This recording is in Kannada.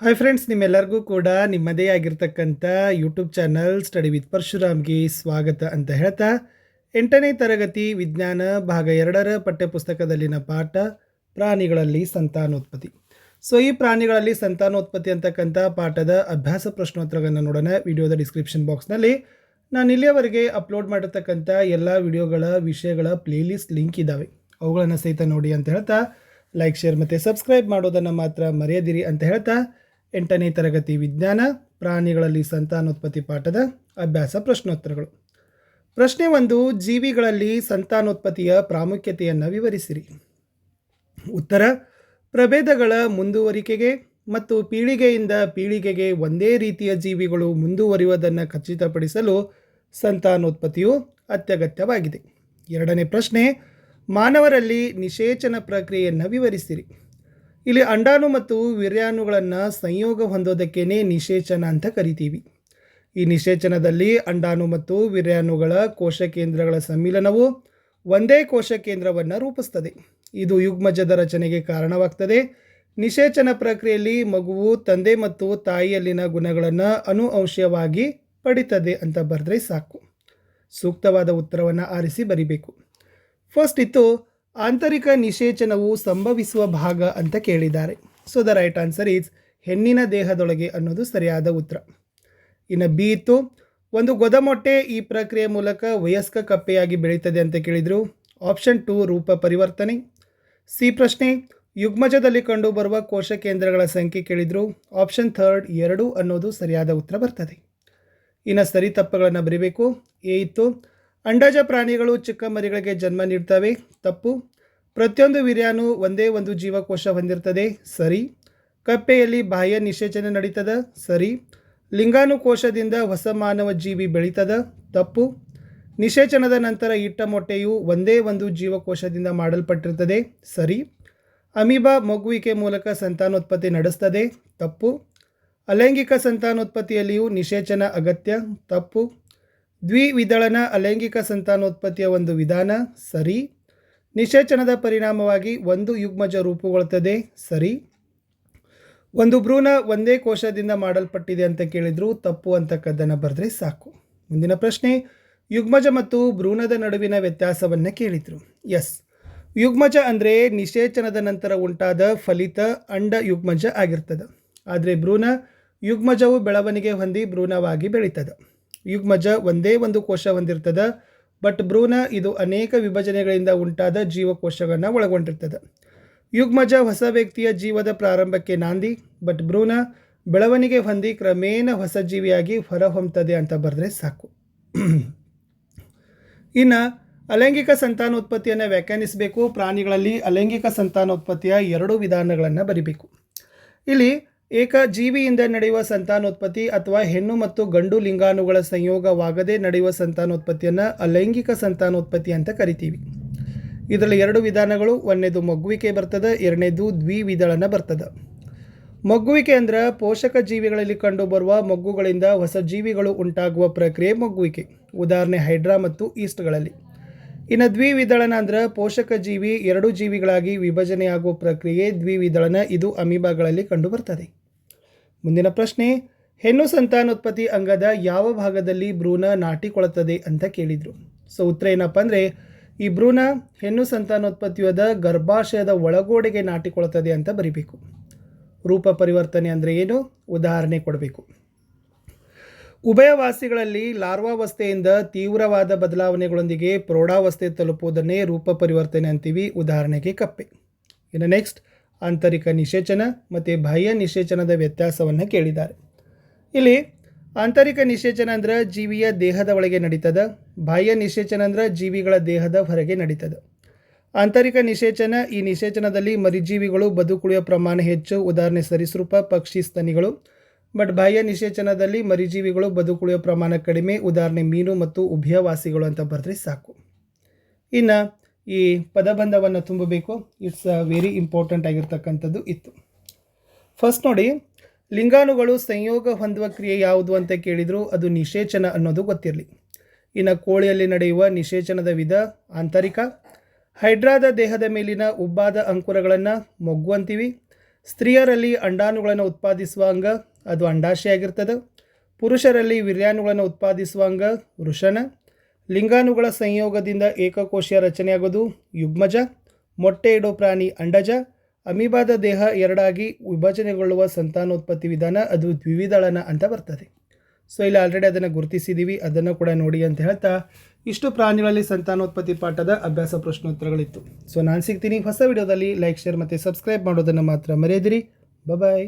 ಹಾಯ್ ಫ್ರೆಂಡ್ಸ್ ನಿಮ್ಮೆಲ್ಲರಿಗೂ ಕೂಡ ನಿಮ್ಮದೇ ಆಗಿರ್ತಕ್ಕಂಥ ಯೂಟ್ಯೂಬ್ ಚಾನಲ್ ಸ್ಟಡಿ ವಿತ್ ಪರಶುರಾಮ್ಗೆ ಸ್ವಾಗತ ಅಂತ ಹೇಳ್ತಾ, ಎಂಟನೇ ತರಗತಿ ವಿಜ್ಞಾನ ಭಾಗ ಎರಡರ ಪಠ್ಯಪುಸ್ತಕದಲ್ಲಿನ ಪಾಠ, ಪ್ರಾಣಿಗಳಲ್ಲಿ ಸಂತಾನೋತ್ಪತ್ತಿ. ಸೊ ಈ ಪ್ರಾಣಿಗಳಲ್ಲಿ ಸಂತಾನೋತ್ಪತ್ತಿ ಅಂತಕ್ಕಂಥ ಪಾಠದ ಅಭ್ಯಾಸ ಪ್ರಶ್ನೋತ್ತರಗಳನ್ನು ನೋಡೋಣ. ವಿಡಿಯೋದ ಡಿಸ್ಕ್ರಿಪ್ಷನ್ ಬಾಕ್ಸ್ನಲ್ಲಿ ನಾನು ಇಲ್ಲಿಯವರೆಗೆ ಅಪ್ಲೋಡ್ ಮಾಡಿರ್ತಕ್ಕಂಥ ಎಲ್ಲ ವಿಡಿಯೋಗಳ, ವಿಷಯಗಳ ಪ್ಲೇಲಿಸ್ಟ್ ಲಿಂಕ್ ಇದ್ದಾವೆ ಅವುಗಳನ್ನು ಸಹಿತ ನೋಡಿ ಅಂತ ಹೇಳ್ತಾ ಲೈಕ್ ಶೇರ್ ಮತ್ತು ಸಬ್ಸ್ಕ್ರೈಬ್ ಮಾಡೋದನ್ನು ಮಾತ್ರ ಮರೆಯದಿರಿ ಅಂತ ಹೇಳ್ತಾ ಎಂಟನೇ ತರಗತಿ ವಿಜ್ಞಾನ, ಪ್ರಾಣಿಗಳಲ್ಲಿ ಸಂತಾನೋತ್ಪತ್ತಿ ಪಾಠದ ಅಭ್ಯಾಸ ಪ್ರಶ್ನೋತ್ತರಗಳು. ಪ್ರಶ್ನೆ ಒಂದು, ಜೀವಿಗಳಲ್ಲಿ ಸಂತಾನೋತ್ಪತ್ತಿಯ ಪ್ರಾಮುಖ್ಯತೆಯನ್ನು ವಿವರಿಸಿರಿ. ಉತ್ತರ, ಪ್ರಭೇದಗಳ ಮುಂದುವರಿಕೆಗೆ ಮತ್ತು ಪೀಳಿಗೆಯಿಂದ ಪೀಳಿಗೆಗೆ ಒಂದೇ ರೀತಿಯ ಜೀವಿಗಳು ಮುಂದುವರಿಯುವುದನ್ನು ಖಚಿತಪಡಿಸಲು ಸಂತಾನೋತ್ಪತ್ತಿಯು ಅತ್ಯಗತ್ಯವಾಗಿದೆ. ಎರಡನೇ ಪ್ರಶ್ನೆ, ಮಾನವರಲ್ಲಿ ನಿಷೇಚನ ಪ್ರಕ್ರಿಯೆಯನ್ನು ವಿವರಿಸಿರಿ. ಇಲ್ಲಿ ಅಂಡಾಣು ಮತ್ತು ವೀರ್ಯಾಣುಗಳನ್ನು ಸಂಯೋಗ ಹೊಂದೋದಕ್ಕೇನೆ ನಿಷೇಚನ ಅಂತ ಕರಿತೀವಿ. ಈ ನಿಷೇಚನದಲ್ಲಿ ಅಂಡಾಣು ಮತ್ತು ವೀರ್ಯಾಣುಗಳ ಕೋಶ ಕೇಂದ್ರಗಳ ಸಮ್ಮಿಲನವು ಒಂದೇ ಕೋಶ ಕೇಂದ್ರವನ್ನು ರೂಪಿಸ್ತದೆ. ಇದು ಯುಗ್ಮಜದ ರಚನೆಗೆ ಕಾರಣವಾಗ್ತದೆ. ನಿಷೇಚನ ಪ್ರಕ್ರಿಯೆಯಲ್ಲಿ ಮಗುವು ತಂದೆ ಮತ್ತು ತಾಯಿಯಲ್ಲಿನ ಗುಣಗಳನ್ನು ಅನುವಂಶೀಯವಾಗಿ ಪಡಿತದೆ ಅಂತ ಬರೆದ್ರೆ ಸಾಕು. ಸೂಕ್ತವಾದ ಉತ್ತರವನ್ನು ಆರಿಸಿ ಬರಿಬೇಕು. ಫಸ್ಟ್ ಇತ್ತು ಆಂತರಿಕ ನಿಷೇಚನವು ಸಂಭವಿಸುವ ಭಾಗ ಅಂತ ಕೇಳಿದ್ದಾರೆ. So the right answer is ಹೆಣ್ಣಿನ ದೇಹದೊಳಗೆ ಅನ್ನೋದು ಸರಿಯಾದ ಉತ್ತರ. ಇನ್ನು ಬಿ ಇತ್ತು, ಒಂದು ಗೊದಮೊಟ್ಟೆ ಈ ಪ್ರಕ್ರಿಯೆ ಮೂಲಕ ವಯಸ್ಕ ಕಪ್ಪೆಯಾಗಿ ಬೆಳೀತದೆ ಅಂತ ಕೇಳಿದರು. ಆಪ್ಷನ್ ಟು ರೂಪ ಪರಿವರ್ತನೆ. ಸಿ ಪ್ರಶ್ನೆ, ಯುಗ್ಮಜದಲ್ಲಿ ಕಂಡುಬರುವ ಕೋಶ ಕೇಂದ್ರಗಳ ಸಂಖ್ಯೆ ಕೇಳಿದರು. ಆಪ್ಷನ್ ಥರ್ಡ್ ಎರಡು ಅನ್ನೋದು ಸರಿಯಾದ ಉತ್ತರ ಬರ್ತದೆ. ಇನ್ನು ಸರಿ ತಪ್ಪುಗಳನ್ನು ಬರೀಬೇಕು. ಎ ಇತ್ತು ಅಂಡಜ ಪ್ರಾಣಿಗಳು ಚಿಕ್ಕ ಮರಿಗಳಿಗೆ ಜನ್ಮ ನೀಡ್ತವೆ. ತಪ್ಪು. ಪ್ರತಿಯೊಂದು ವೀರ್ಯಾನು ಒಂದೇ ಒಂದು ಜೀವಕೋಶ ಹೊಂದಿರ್ತದೆ. ಸರಿ. ಕಪ್ಪೆಯಲ್ಲಿ ಬಾಹ್ಯ ನಿಷೇಚನೆ ನಡೀತದ. ಸರಿ. ಲಿಂಗಾನುಕೋಶದಿಂದ ಹೊಸ ಮಾನವ ಜೀವಿ ಬೆಳೀತದ. ತಪ್ಪು. ನಿಷೇಚನದ ನಂತರ ಇಟ್ಟ ಮೊಟ್ಟೆಯು ಒಂದೇ ಒಂದು ಜೀವಕೋಶದಿಂದ ಮಾಡಲ್ಪಟ್ಟಿರ್ತದೆ. ಸರಿ. ಅಮೀಬಾ ಮಗುವಿಕೆ ಮೂಲಕ ಸಂತಾನೋತ್ಪತ್ತಿ ನಡೆಸ್ತದೆ. ತಪ್ಪು. ಅಲೈಂಗಿಕ ಸಂತಾನೋತ್ಪತ್ತಿಯಲ್ಲಿಯೂ ನಿಷೇಚನ ಅಗತ್ಯ. ತಪ್ಪು. ದ್ವಿವಿದಳನ ಅಲೈಂಗಿಕ ಸಂತಾನೋತ್ಪತ್ತಿಯ ಒಂದು ವಿಧಾನ, ಸರಿ. ನಿಷೇಚನದ ಪರಿಣಾಮವಾಗಿ ಒಂದು ಯುಗ್ಮಜ ರೂಪುಗೊಳ್ಳುತ್ತದೆ ಸರಿ. ಒಂದು ಭ್ರೂಣ ಒಂದೇ ಕೋಶದಿಂದ ಮಾಡಲ್ಪಟ್ಟಿದೆ ಅಂತ ಕೇಳಿದ್ರು ತಪ್ಪು ಅಂತಕ್ಕದ್ದನ್ನು ಬರೆದ್ರೆ ಸಾಕು. ಮುಂದಿನ ಪ್ರಶ್ನೆ, ಯುಗ್ಮಜ ಮತ್ತು ಭ್ರೂಣದ ನಡುವಿನ ವ್ಯತ್ಯಾಸವನ್ನು ಕೇಳಿದರು. ಎಸ್. ಯುಗ್ಮಜ ಅಂದರೆ ನಿಷೇಚನದ ನಂತರ ಉಂಟಾದ ಫಲಿತ ಅಂಡ ಯುಗ್ಮಜ ಆಗಿರ್ತದೆ. ಆದರೆ ಭ್ರೂಣ ಯುಗ್ಮಜವು ಬೆಳವಣಿಗೆ ಹೊಂದಿ ಭ್ರೂಣವಾಗಿ ಬೆಳೀತದೆ. ಯುಗ್ಮಜ ಒಂದೇ ಒಂದು ಕೋಶ ಹೊಂದಿರ್ತದ ಬಟ್ ಭ್ರೂಣ ಇದು ಅನೇಕ ವಿಭಜನೆಗಳಿಂದ ಉಂಟಾದ ಜೀವಕೋಶಗಳನ್ನು ಒಳಗೊಂಡಿರ್ತದೆ. ಯುಗ್ಮಜ ಹೊಸ ವ್ಯಕ್ತಿಯ ಜೀವದ ಪ್ರಾರಂಭಕ್ಕೆ ನಾಂದಿ ಬಟ್ ಭ್ರೂಣ ಬೆಳವಣಿಗೆ ಹೊಂದಿ ಕ್ರಮೇಣ ಹೊಸ ಜೀವಿಯಾಗಿ ಹೊರಹೊಮ್ಮುತ್ತದೆ ಅಂತ ಬರೆದ್ರೆ ಸಾಕು. ಇನ್ನು ಅಲೈಂಗಿಕ ಸಂತಾನೋತ್ಪತ್ತಿಯನ್ನು ವ್ಯಾಖ್ಯಾನಿಸಬೇಕು, ಪ್ರಾಣಿಗಳಲ್ಲಿ ಅಲೈಂಗಿಕ ಸಂತಾನೋತ್ಪತ್ತಿಯ ಎರಡು ವಿಧಾನಗಳನ್ನು ಬರಿಬೇಕು. ಇಲ್ಲಿ ಏಕ ಜೀವಿಯಿಂದ ನಡೆಯುವ ಸಂತಾನೋತ್ಪತ್ತಿ ಅಥವಾ ಹೆಣ್ಣು ಮತ್ತು ಗಂಡು ಲಿಂಗಾಣುಗಳ ಸಂಯೋಗವಾಗದೇ ನಡೆಯುವ ಸಂತಾನೋತ್ಪತ್ತಿಯನ್ನು ಅಲೈಂಗಿಕ ಸಂತಾನೋತ್ಪತ್ತಿ ಅಂತ ಕರಿತೀವಿ. ಇದರಲ್ಲಿ ಎರಡು ವಿಧಾನಗಳು ಒಂದನೇದು ಮಗುವಿಕೆ ಬರ್ತದೆ, ಎರಡನೇದು ದ್ವಿವಿದಳನ ಬರ್ತದೆ. ಮಗುವಿಕೆ ಅಂದರೆ ಪೋಷಕ ಜೀವಿಗಳಲ್ಲಿ ಕಂಡುಬರುವ ಮಗ್ಗುಗಳಿಂದ ಹೊಸ ಜೀವಿಗಳು ಉಂಟಾಗುವ ಪ್ರಕ್ರಿಯೆ ಮಗ್ಗುವಿಕೆ. ಉದಾಹರಣೆ ಹೈಡ್ರಾ ಮತ್ತು ಈಸ್ಟ್ಗಳಲ್ಲಿ ಇನ್ನು ದ್ವಿವಿದಳನ ಅಂದ್ರೆ ಪೋಷಕ ಜೀವಿ ಎರಡು ಜೀವಿಗಳಾಗಿ ವಿಭಜನೆಯಾಗುವ ಪ್ರಕ್ರಿಯೆ ದ್ವಿವಿದಳನ ಇದು ಅಮೀಬಾಗಳಲ್ಲಿ ಕಂಡುಬರ್ತದೆ ಮುಂದಿನ ಪ್ರಶ್ನೆ, ಹೆಣ್ಣು ಸಂತಾನೋತ್ಪತ್ತಿ ಅಂಗದ ಯಾವ ಭಾಗದಲ್ಲಿ ಭ್ರೂಣ ನಾಟಿಕೊಳ್ಳುತ್ತದೆ ಅಂತ ಕೇಳಿದರು. ಸೊ ಉತ್ತರ ಏನಪ್ಪ ಅಂದರೆ, ಈ ಭ್ರೂಣ ಹೆಣ್ಣು ಸಂತಾನೋತ್ಪತ್ತಿಯಾದ ಗರ್ಭಾಶಯದ ಒಳಗೋಡೆಗೆ ನಾಟಿಕೊಳ್ಳುತ್ತದೆ ಅಂತ ಬರಿಬೇಕು. ರೂಪ ಪರಿವರ್ತನೆ ಅಂದರೆ ಏನು? ಉದಾಹರಣೆ ಕೊಡಬೇಕು. ಉಭಯವಾಸಿಗಳಲ್ಲಿ ಲಾರ್ವಾವಸ್ಥೆಯಿಂದ ತೀವ್ರವಾದ ಬದಲಾವಣೆಗಳೊಂದಿಗೆ ಪ್ರೌಢಾವಸ್ಥೆ ತಲುಪುವುದನ್ನೇ ರೂಪ ಪರಿವರ್ತನೆ ಅಂತೀವಿ. ಉದಾಹರಣೆಗೆ ಕಪ್ಪೆ. ಇನ್ನು ನೆಕ್ಸ್ಟ್ ಆಂತರಿಕ ನಿಷೇಚನ ಮತ್ತು ಬಾಹ್ಯ ನಿಷೇಚನದ ವ್ಯತ್ಯಾಸವನ್ನು ಕೇಳಿದ್ದಾರೆ. ಇಲ್ಲಿ ಆಂತರಿಕ ನಿಷೇಚನ ಅಂದ್ರೆ ಜೀವಿಯ ದೇಹದ ಒಳಗೆ ನಡೀತದ, ಬಾಹ್ಯ ನಿಷೇಚನ ಅಂದ್ರೆ ಜೀವಿಗಳ ದೇಹದ ಹೊರಗೆ ನಡೀತದ. ಆಂತರಿಕ ನಿಷೇಚನ ಈ ನಿಷೇಚನದಲ್ಲಿ ಮರಿಜೀವಿಗಳು ಬದುಕುಳಿಯ ಪ್ರಮಾಣ ಹೆಚ್ಚು. ಉದಾಹರಣೆ ಸರಿಸೃಪ, ಪಕ್ಷಿ, ಸ್ತನಿಗಳು. ಬಟ್ ಬಾಹ್ಯ ನಿಷೇಚನದಲ್ಲಿ ಮರಿಜೀವಿಗಳು ಬದುಕುಳಿಯುವ ಪ್ರಮಾಣ ಕಡಿಮೆ, ಉದಾಹರಣೆ ಮೀನು ಮತ್ತು ಉಭಯವಾಸಿಗಳು ಅಂತ ಬರೆದ್ರೆ ಸಾಕು. ಇನ್ನು ಈ ಪದಬಂಧವನ್ನು ತುಂಬಬೇಕು. ಇಟ್ಸ್ ವೆರಿ ಇಂಪಾರ್ಟೆಂಟ್ ಆಗಿರ್ತಕ್ಕಂಥದ್ದು ಇತ್ತು. ಫಸ್ಟ್ ನೋಡಿ, ಲಿಂಗಾಣುಗಳು ಸಂಯೋಗ ಹೊಂದುವ ಕ್ರಿಯೆ ಯಾವುದು ಅಂತ ಕೇಳಿದ್ರು, ಅದು ನಿಷೇಚನ ಅನ್ನೋದು ಗೊತ್ತಿರಲಿ. ಇನ್ನು ಕೋಳಿಯಲ್ಲಿ ನಡೆಯುವ ನಿಷೇಚನದ ವಿಧ ಆಂತರಿಕ. ಹೈಡ್ರಾದ ದೇಹದ ಮೇಲಿನ ಉಬ್ಬಾದ ಅಂಕುರಗಳನ್ನು ಮೊಗ್ಗು ಅಂತೀವಿ. ಸ್ತ್ರೀಯರಲ್ಲಿ ಅಂಡಾಣುಗಳನ್ನು ಉತ್ಪಾದಿಸುವ ಅಂಗ ಅದು ಅಂಡಾಶಯ ಆಗಿರ್ತದೆ ಪುರುಷರಲ್ಲಿ ವೀರ್ಯಾಣುಗಳನ್ನು ಉತ್ಪಾದಿಸುವ ಅಂಗ ವೃಷಣ. ಲಿಂಗಾಣುಗಳ ಸಂಯೋಗದಿಂದ ಏಕಕೋಶೀಯ ರಚನೆಯಾಗೋದು ಯುಗ್ಮಜ. ಮೊಟ್ಟೆ ಇಡೋ ಪ್ರಾಣಿ ಅಂಡಜ. ಅಮೀಬಾದ ದೇಹ ಎರಡಾಗಿ ವಿಭಜನೆಗೊಳ್ಳುವ ಸಂತಾನೋತ್ಪತ್ತಿ ವಿಧಾನ ಅದು ದ್ವಿವಿದಳನ ಅಂತ ಬರ್ತದೆ. ಸೊ ಇಲ್ಲಿ ಆಲ್ರೆಡಿ ಅದನ್ನು ಗುರುತಿಸಿದ್ದೀವಿ ಅದನ್ನು ಕೂಡ ನೋಡಿ ಅಂತ ಹೇಳ್ತಾ ಇಷ್ಟು ಪ್ರಾಣಿಗಳಲ್ಲಿ ಸಂತಾನೋತ್ಪತ್ತಿ ಪಾಠದ ಅಭ್ಯಾಸ ಪ್ರಶ್ನೋತ್ತರಗಳಿತ್ತು. ಸೊ ನಾನು ಸಿಗ್ತೀನಿ. ಹೊಸ ವಿಡಿಯೋದಲ್ಲಿ ಲೈಕ್ ಶೇರ್ ಮತ್ತು ಸಬ್ಸ್ಕ್ರೈಬ್ ಮಾಡೋದನ್ನು ಮಾತ್ರ ಮರೆಯದಿರಿ. ಬಾಯ್